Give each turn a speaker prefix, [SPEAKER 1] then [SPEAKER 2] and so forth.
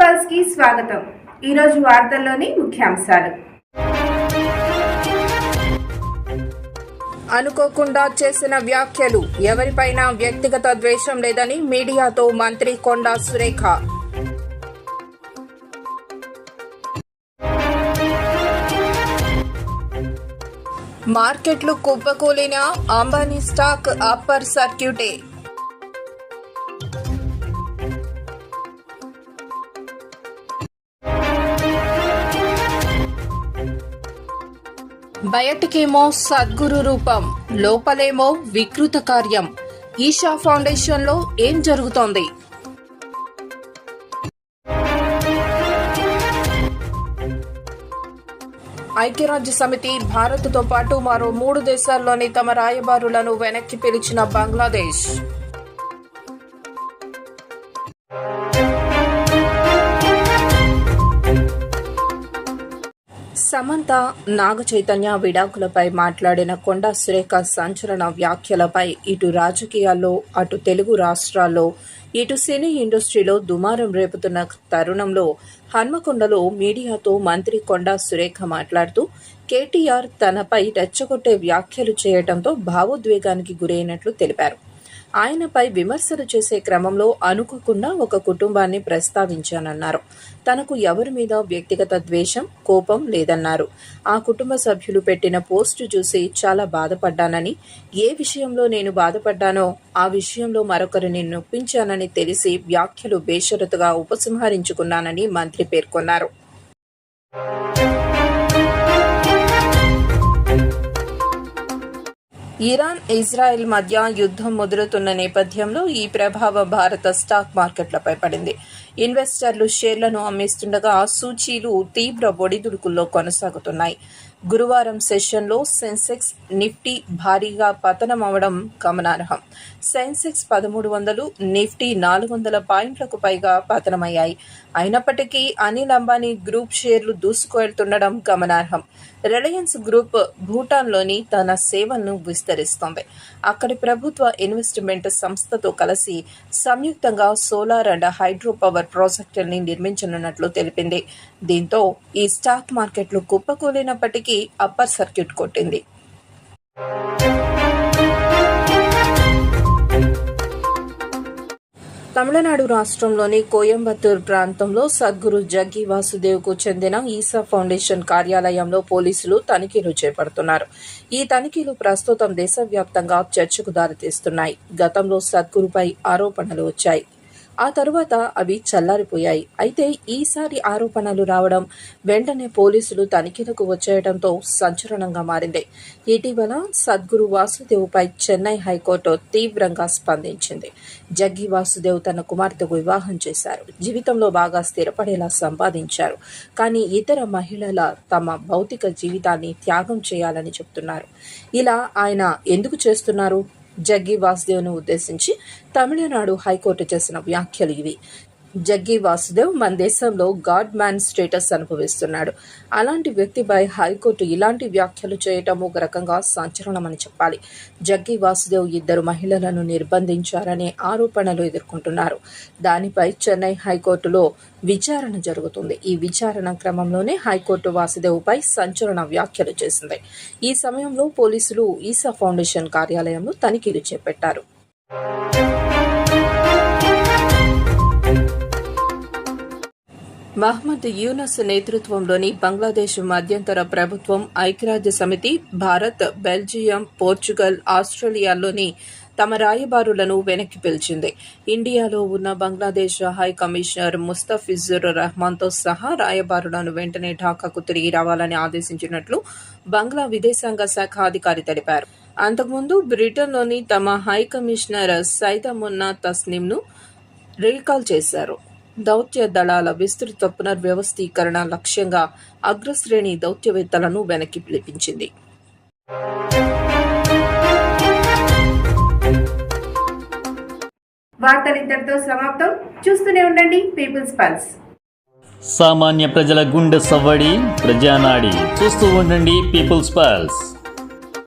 [SPEAKER 1] పల్స్కి స్వాగతం. ఈరోజు వార్తల్లోని ముఖ్యాంశాలు. అనుకోకుండా చేసిన వ్యాఖ్యలు ఎవరిపైనా వ్యక్తిగత ద్వేషం లేదని మీడియాతో మంత్రి కొండా సురేఖ. మార్కెట్లు కుప్పకూలిన అంబానీ స్టాక్ అప్పర్ సర్క్యూటే. బయటికేమో సద్గురు రూపం లోపలేమో వికృత కార్యం. ఈషా ఫౌండేషన్లో ఏం జరుగుతోంది? ఐక్యరాజ్య సమితి భారత్తో పాటు మరో మూడు దేశాల్లోని తమ రాయబారులను వెనక్కి పిలిచిన బంగ్లాదేశ్. సమంత నాగ చైతన్య విడాకులపై మాట్లాడిన కొండా సురేఖ సంచలన వ్యాఖ్యలపై ఇటు రాజకీయాల్లో అటు తెలుగు రాష్ట్రాల్లో ఇటు సినీ ఇండస్ట్రీలో దుమారం రేపుతున్న తరుణంలో హన్మకొండలో మీడియాతో మంత్రి కొండా సురేఖ మాట్లాడుతూ కేటీఆర్ తనపై రెచ్చగొట్టే వ్యాఖ్యలు చేయడంతో భావోద్వేగానికి గురైనట్లు తెలిపారు. ఆయనపై విమర్శలు చేసే క్రమంలో అనుకోకుండా ఒక కుటుంబాన్ని ప్రస్తావించానన్నారు. తనకు ఎవరి మీద వ్యక్తిగత ద్వేషం కోపం లేదన్నారు. ఆ కుటుంబ సభ్యులు పెట్టిన పోస్టు చూసి చాలా బాధపడ్డానని ఏ విషయంలో నేను బాధపడ్డానో ఆ విషయంలో మరొకరిని నొప్పించానని తెలిసి వ్యాఖ్యలు బేషరతుగా ఉపసంహరించుకున్నానని మంత్రి పేర్కొన్నారు. ఇరాన్ ఇజ్రాయెల్ మధ్య యుద్ధం ముదురుతున్న నేపథ్యంలో ఈ ప్రభావం భారత స్టాక్ మార్కెట్లపై పడింది. ఇన్వెస్టర్లు షేర్లను అమ్మేస్తుండగా సూచీలు తీవ్ర ఒడిదుడుకుల్లో కొనసాగుతున్నాయి. గురువారం సెషన్లో సెన్సెక్స్ నిఫ్టీ భారీగా పతనమవడం గమనార్హం. సెన్సెక్స్ పదమూడు వందలు నిఫ్టీ నాలుగు వందల పాయింట్లకు పైగా పతనమయ్యాయి. అయినప్పటికీ అనిల్ అంబానీ గ్రూప్ షేర్లు దూసుకువెళ్తుండడం గమనార్హం. రిలయన్స్ గ్రూప్ భూటాన్లోని తన సేవలను విస్తరిస్తోంది. అక్కడి ప్రభుత్వ ఇన్వెస్ట్మెంట్ సంస్థతో కలిసి సంయుక్తంగా సోలార్ అండ్ హైడ్రో పవర్ ప్రాజెక్టుల్ని నిర్మించనున్నట్లు తెలిపింది. దీంతో ఈ స్టాక్ మార్కెట్లు కుప్పకూలినప్పటికీ అప్పర్ సర్క్యూట్ కొట్టింది. తమిళనాడు రాష్ట్రంలోని కోయంబత్తూర్ ప్రాంతంలో సద్గురు జగ్గి వాసుదేవ్కు చెందిన ఈసా ఫౌండేషన్ కార్యాలయంలో పోలీసులు తనిఖీలు చేపడుతున్నారు. ఈ తనిఖీలు ప్రస్తుతం దేశవ్యాప్తంగా చర్చకు దారితీస్తున్నాయి. గతంలో సద్గురుపై ఆరోపణలు వచ్చాయి. ఆ తరువాత అవి చల్లారిపోయాయి. అయితే ఈసారి ఆరోపణలు రావడం వెంటనే పోలీసులు తనిఖీలకు వచ్చేయడంతో సంచలనంగా మారింది. ఇటీవల సద్గురు వాసుదేవ్పై చెన్నై హైకోర్టు తీవ్రంగా స్పందించింది. జగ్గి వాసుదేవ్ తన కుమార్తెకు వివాహం చేశారు. జీవితంలో బాగా స్థిరపడేలా సంపాదించారు. కానీ ఇతర మహిళల తమ భౌతిక జీవితాన్ని త్యాగం చేయాలని చెప్తున్నారు. ఇలా ఆయన ఎందుకు చేస్తున్నారు? జగ్గి వాసుదేవ్ను ఉద్దేశించి తమిళనాడు హైకోర్టు చేసిన వ్యాఖ్యలు ఇవి. జగ్గి వాసుదేవ్ మన దేశంలో గాడ్ మ్యాన్ స్టేటస్ అనుభవిస్తున్నాడు. అలాంటి వ్యక్తిపై హైకోర్టు ఇలాంటి వ్యాఖ్యలు చేయటం ఒక రకంగా సంచలనమని చెప్పాలి. జగ్గి వాసుదేవ్ ఇద్దరు మహిళలను నిర్బంధించారనే ఆరోపణలు ఎదుర్కొంటున్నారు. దానిపై చెన్నై హైకోర్టులో విచారణ జరుగుతుంది. ఈ విచారణ క్రమంలోనే హైకోర్టు వాసుదేవ్పై సంచలన వ్యాఖ్యలు చేసింది. ఈ సమయంలో పోలీసులు ఈసా ఫౌండేషన్ కార్యాలయంలో తనిఖీలు చేపట్టారు. మహ్మద్ యూనస్ నేతృత్వంలోని బంగ్లాదేశ్ మధ్యంతర ప్రభుత్వం ఐక్యరాజ్య సమితి భారత్ బెల్జియం పోర్చుగల్ ఆస్ట్రేలియాలోని తమ రాయబారులను వెనక్కి పిలిచింది. ఇండియాలో ఉన్న బంగ్లాదేశ్ హై కమిషనర్ ముస్తఫిజుర్ రహమాన్తో సహా రాయబారులను వెంటనే ఢాకాకు తిరిగి రావాలని ఆదేశించినట్లు బంగ్లా విదేశాంగ శాఖ అధికారి తెలిపారు. అంతకుముందు బ్రిటన్లోని తమ హై కమిషనర్ సైదమున్నా తస్నింను రీకాల్ చేశారు. దౌత్య దళాల విస్తృత పునర్వ్యవస్థీకరణ లక్ష్యంగా అగ్రశ్రేణి దౌత్యవేత్తలను వెనక్కి పిలిపించింది. వార్తలు ఇంతటితో సమాప్తం. చూస్తూనే ఉండండి పీపుల్స్ పల్స్
[SPEAKER 2] సామాన్య ప్రజల గుండె సవ్వడి ప్రజానాడి. చూస్తూ ఉండండి పీపుల్స్ పల్స్